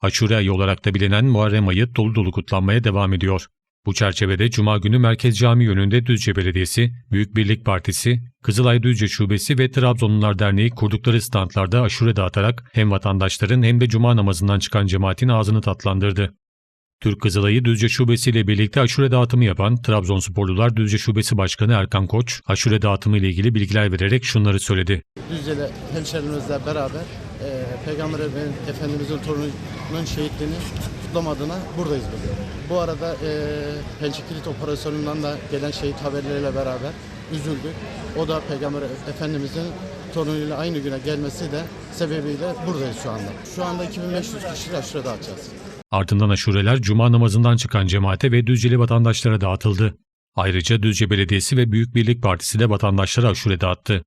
Aşure ayı olarak da bilinen Muharrem ayı dolu dolu kutlanmaya devam ediyor. Bu çerçevede Cuma günü Merkez Cami yönünde Düzce Belediyesi, Büyük Birlik Partisi, Kızılay Düzce Şubesi ve Trabzonlular Derneği kurdukları standlarda aşure dağıtarak hem vatandaşların hem de Cuma namazından çıkan cemaatin ağzını tatlandırdı. Türk Kızılay'ı Düzce Şubesi ile birlikte aşure dağıtımı yapan Trabzonsporlular Düzce Şubesi Başkanı Erkan Koç, aşure dağıtımı ile ilgili bilgiler vererek şunları söyledi. Düzce'de hemşerilerimizle beraber e, Peygamber Efendimiz- Efendimizin torununun şehitliğini kutlama adına buradayız bugün. Bu arada e, Pençe Kilit operasyonundan da gelen şehit haberleriyle beraber üzüldük. O da Peygamber Efendimizin torunuyla aynı güne gelmesi de sebebiyle buradayız şu anda. Şu anda 2500 kişi aşure dağıtacağız. Ardından aşureler Cuma namazından çıkan cemaate ve Düzceli vatandaşlara dağıtıldı. Ayrıca Düzce Belediyesi ve Büyük Birlik Partisi de vatandaşlara aşure dağıttı.